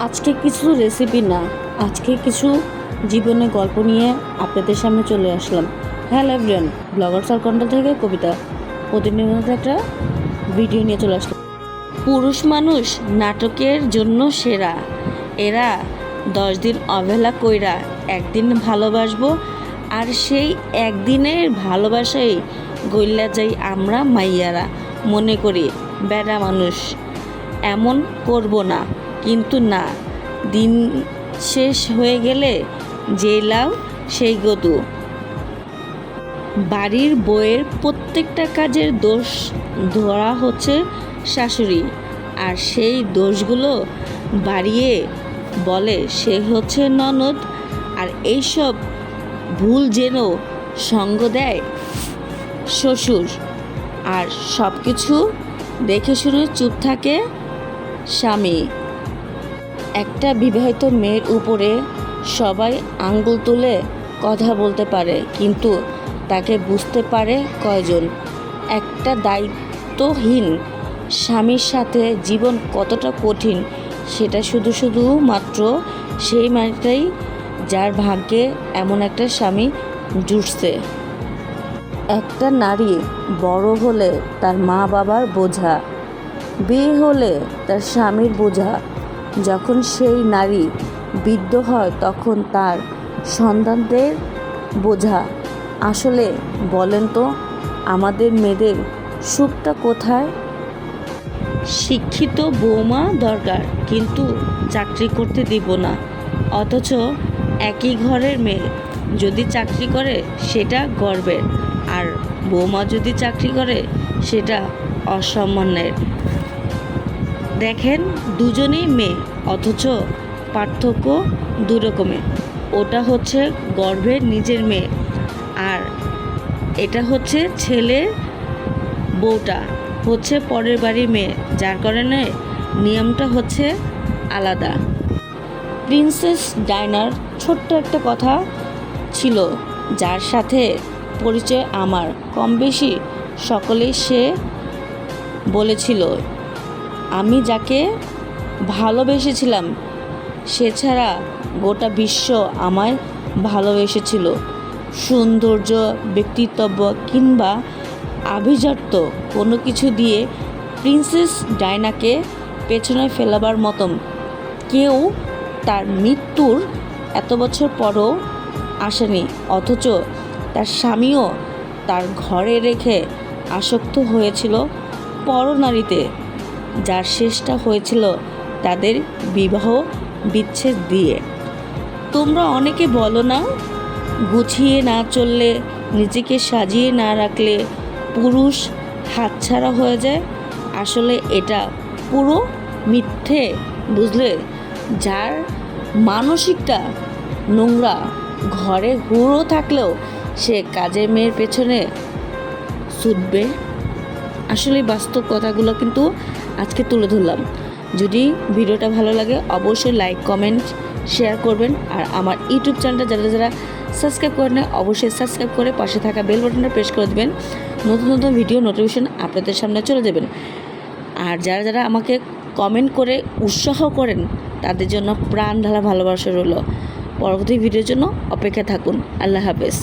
আজকে কিছু রেসিপি না, আজকে কিছু জীবনের গল্প নিয়ে আপনাদের সামনে চলে আসলাম। হ্যালো এভরিয়ান ব্লগার সারকণ্ঠ থেকে কবিতা। প্রতিনিয়ত একটা ভিডিও নিয়ে চলে আসলাম। পুরুষ মানুষ নাটকের জন্য সেরা। এরা দশ দিন অবহেলা কইরা একদিন ভালোবাসবো আর সেই একদিনের ভালোবাসাই গইল্লা যাই আমরা মাইয়ারা। মনে করি বেড়া মানুষ, এমন করব না। কিন্তু না, দিন শেষ হয়ে গেলে যে লাউ, সেই গদু। বাড়ির বইয়ের প্রত্যেকটা কাজের দোষ ধরা হচ্ছে শাশুড়ি, আর সেই দোষগুলো বাড়িয়ে বলে সে হচ্ছে ননদ, আর এইসব ভুল যেন সঙ্গ দেয় শ্বশুর। আর সব কিছু দেখে শুনে চুপ থাকে স্বামী। একটা বিবাহিত মেয়ের উপরে সবাই আঙ্গুল তুলে কথা বলতে পারে, কিন্তু তাকে বুঝতে পারে কয়জন। একটা দায়িত্বহীন স্বামীর সাথে জীবন কতটা কঠিন, সেটা শুধু শুধু মাত্র সেই মানুষটাই যার ভাগ্যে এমন একটা স্বামী জুটছে। একটা নারী বড় হলে তার মা বাবার বোঝা, বিয়ে হলে তার স্বামীর বোঝা যখন সেই নারী বৃদ্ধ হয় তখন তার সন্তানদের বোঝা। আসলে বলেন তো, আমাদের মেয়েদের সুখটা কোথায়? শিক্ষিত বৌমা দরকার, কিন্তু চাকরি করতে দিব না। অথচ একই ঘরের মেয়ে যদি চাকরি করে, সেটা গর্বের। আর বৌমা যদি চাকরি করে, সেটা অসম্মানের। দেখেন দুজনেই মেয়ে, অথচ পার্থক্য দু রকমের। ওটা হচ্ছে গর্ভের নিজের মেয়ে আর এটা হচ্ছে ছেলে বউটা, হচ্ছে পরের বাড়ির মেয়ে, যার কারণে নিয়মটা হচ্ছে আলাদা। প্রিন্সেস ডাইনার ছোট্ট একটা কথা ছিল, যার সাথে পরিচয় আমার। কম বেশি সকলেই সে বলেছিল আমি যাকে ভালোবেসেছিলাম, সে ছাড়া গোটা বিশ্ব আমায় ভালোবেসেছিল। সৌন্দর্য ব্যক্তিত্ব কিংবা আভিজাত্য কোনো কিছু দিয়ে প্রিন্সেস ডায়নাকে পেছনে ফেলাবার মতন। কেউ তার মৃত্যুর এত বছর পরও আসেনি, অথচ তার স্বামীও তার ঘরে রেখে আসক্ত হয়েছিল পরনারীতে। যার শেষটা হয়েছিল তাদের বিবাহ বিচ্ছেদ দিয়ে। তোমরা অনেকে বলো না, গুছিয়ে না চললে, নিজেকে সাজিয়ে না রাখলে পুরুষ হাতছাড়া হয়ে যায়। আসলে এটা পুরো মিথ্যে, বুঝলে? যার মানসিকটা নোংরা, ঘরে হুড়ো থাকলেও সে কাজের মেয়ের পেছনে ছুটবে। আসলে বাস্তব কথাগুলো কিন্তু আজকে তুলে ধরলাম। যদি ভিডিওটা ভালো লাগে, অবশ্যই লাইক কমেন্ট শেয়ার করবেন। আর আমার ইউটিউব চ্যানেলটা যারা যারা সাবস্ক্রাইব করেন না অবশ্যই সাবস্ক্রাইব করে পাশে থাকা বেল বাটনটা প্রেস করে দেবেন। নতুন নতুন ভিডিও নোটিফিকেশন আপনাদের সামনে চলে যাবেন। আর যারা যারা আমাকে কমেন্ট করে উৎসাহ করেন, তাদের জন্য প্রাণ ঢালা ভালোবাসা রইল। পরবর্তী ভিডিওর জন্য অপেক্ষা থাকুন। আল্লাহ হাফেজ।